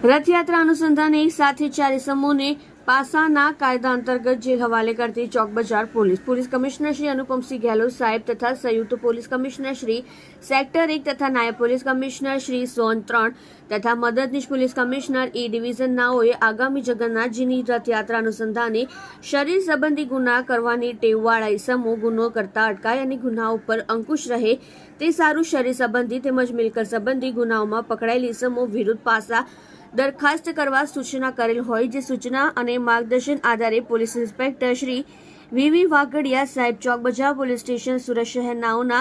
રથયાત્રા અનુસંધાને એક સાથે ચાર સમૂહને પાસાના કાયદા અંતર્ગત જેલ હવાલે કરતી Chowk Bazaar police. Police commissioner Shri Anupamsinh Gehlot સાહેબ તથા સંયુક્ત પોલીસ કમિશનર શ્રી સેક્ટર એક તથા નાયબ પોલીસ કમિશનર શ્રી સોન ત્રણ તથા મદદનીશ પોલીસ કમિશનર એ ડિવિઝન નાઓએ આગામી જગન્નાથજીની રથયાત્રા અનુસંધાને શરીર સંબંધી ગુના કરવાની ટેવવાળા ઇસમો ગુનો કરતા અટકાય અને ગુના ઉપર અંકુશ રહે તે સારું શરીર સંબંધી તેમજ મિલકત સંબંધી ગુનાઓમાં પકડાયેલી ઇસમો વિરુદ્ધ પાસા દરખાસ્ત કરવા સૂચના કરેલ હોય, જે સૂચના અને માર્ગદર્શન આધારે police inspector Shri V V Vaghadiya સાહેબ ચોક બજાર પોલીસ સ્ટેશન સુરત શહેર નાઓના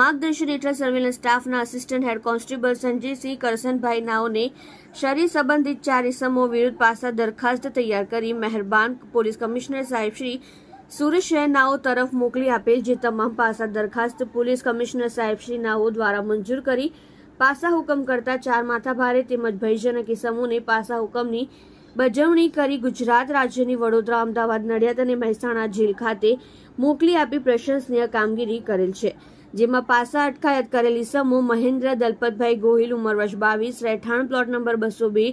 માર્ગદર્શન હેઠળ સર્વેલન્સ સ્ટાફના assistant head constable Sanjaysinh Karsanbhai નાઓને શરીર સંબંધિત ચાર ઇસમો વિરુદ્ધ પાસા દરખાસ્ત તૈયાર કરી મહેરબાન પોલીસ કમિશનર સાહેબ શ્રી સુરત શહેર નાઓ તરફ મોકલી આપેલ, જે તમામ પાસા દરખાસ્ત પોલીસ કમિશનર સાહેબ શ્રી નાઓ દ્વારા મંજૂર કરી પાસા હુકમ કરતા ચાર માથાભારે તેમજ ભયજનક સમૂહને પાસા હુકમની બજવણી કરી ગુજરાત રાજ્યની વડોદરા, અમદાવાદ, નડિયાદ અને મહેસાણા જેલ ખાતે મોકલી આપી પ્રશંસનીય કામગીરી કરેલ છે, જેમાં પાસા અટકાયત કરેલી સમૂહ મહેન્દ્ર, દલપતભાઈ ગોહિલ, ઉંમર વર્ષ બાવીસ, રહેઠાણ પ્લોટ નંબર બસો બે,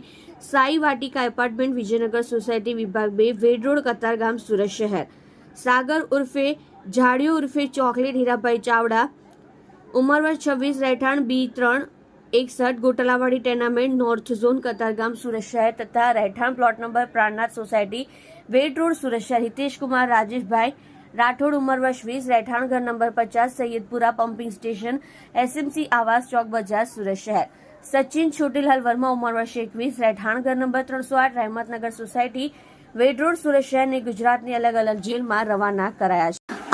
સાઈ વાટિકા એપાર્ટમેન્ટ, વિજયનગર સોસાયટી વિભાગ બે, વેડ રોડ, કતારગામ, સુરત શહેર. સાગર ઉર્ફે ઝાડિયો ઉર્ફે ચોકલેટ હીરાભાઈ ચાવડા, ઉંમર વર્ષ છવ્વીસ, રહેઠાણ બી ત્રણ એકસઠ Gotlawadi tenement north zone Katargam Surat તથા રહેઠાણ plot number Prannath society, Ved road Surat શહેર. હિતેશ કુમાર રાજેશભાઈ રાઠોડ, ઉંમર વર્ષ વીસ, રહેઠાણ ઘર નંબર પચાસ, સૈયદપુરા પમ્પિંગ સ્ટેશન, એસએમસી આવાસ ચોક બજાર સુરત શહેર. સચિન છોટીલાલ વર્મા, ઉંમર વર્ષ એકવીસ, રહેઠાણ ઘર નંબર ત્રણસો આઠ, રહેમતનગર સોસાયટી, વેડ રોડ સુરત શહેરને ગુજરાતની અલગ અલગ જેલમાં રવાના કરાયા છે.